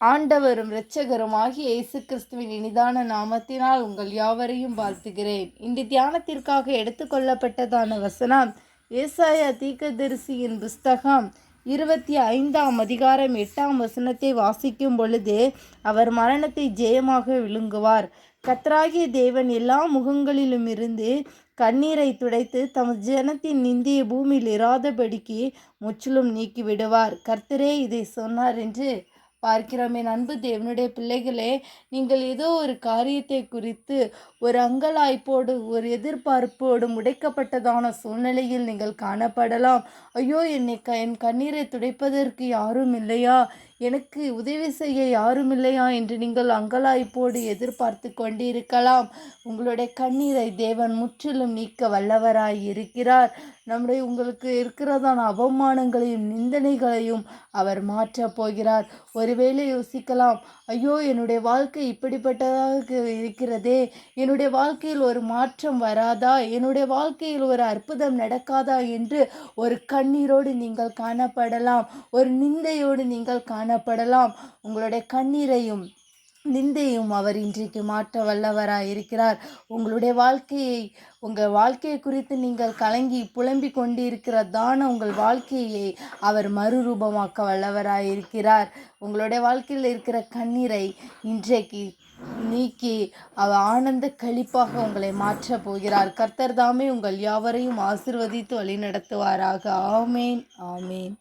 ஆண்டவரும் இரட்சகருமாகி ஆகிய இயேசு கிறிஸ்துவின் இனிதான நாமத்தினால் உங்கள் யாவரையும் வாழ்த்துகிறேன். இன்று தியானத்திற்காக எடுத்துக்கொள்ளப்பட்டதான வசனம் ஏசாய தீக்கதரிசியின் புஸ்தகம் இருபத்தி ஐந்தாம் அதிகாரம் எட்டாம் வசனத்தை வாசிக்கும் பொழுது அவர் மரணத்தை ஜெயமாக விழுங்குவார். கத்ராகிய தேவன் எல்லா முகங்களிலும் இருந்து கண்ணீரை துடைத்து தமது ஜனத்தின் நிந்திய பூமியில் இராதபடிக்கு முற்றிலும் நீக்கிவிடுவார். கர்த்தரே இதை சொன்னார் என்று பார்க்கிறோம். என் அன்பு தேவனுடைய பிள்ளைகளே நீங்கள் ஏதோ ஒரு காரியத்தை குறித்து ஒரு அங்கலாய்ப்போடு ஒரு எதிர்பார்ப்போடு முடைக்கப்பட்டதான சூழ்நிலையில் நீங்கள் காணப்படலாம். ஐயோ என்னை க என் கண்ணீரை துடைப்பதற்கு யாரும் இல்லையா? எனக்கு உதவி செய்ய யாரும் இல்லையா என்று நீங்கள் அங்கலாய்ப்போடு எதிர்பார்த்து கொண்டிருக்கலாம். உங்களுடைய கண்ணீரை தேவன் முற்றிலும் நீக்க வல்லவராய் இருக்கிறார். நம்முடைய உங்களுக்கு இருக்கிறதான அவமானங்களையும் நிந்தனைகளையும் அவர் மாற்றப் போகிறார். ஒருவேளை யோசிக்கலாம் ஐயோ என்னுடைய வாழ்க்கை இப்படிப்பட்டதாக இருக்கிறதே. என்னுடைய வாழ்க்கையில் ஒரு மாற்றம் வராதா? என்னுடைய வாழ்க்கையில் ஒரு அற்புதம் நடக்காதா? என்று ஒரு கண்ணீரோடு நீங்கள் காணப்படலாம். ஒரு நிந்தையோடு நீங்கள் காண காணப்படலாம். உங்களுடைய கண்ணீரையும் நிந்தையும் அவர் இன்றைக்கு மாற்ற வல்லவராக இருக்கிறார். உங்களுடைய வாழ்க்கையை உங்கள் வாழ்க்கையை குறித்து நீங்கள் கலங்கி புலம்பிக் கொண்டிருக்கிறதான உங்கள் வாழ்க்கையை அவர் மறுரூபமாக்க வல்லவராக இருக்கிறார். உங்களுடைய வாழ்க்கையில் இருக்கிற கண்ணீரை இன்றைக்கு நீக்கி அவர் ஆனந்த கழிப்பாக உங்களை மாற்றப் போகிறார். கர்த்தர் தாமே உங்கள் யாவரையும் ஆசிர்வதித்து வழிநடத்துவாராக. ஆமேன் ஆமேன்.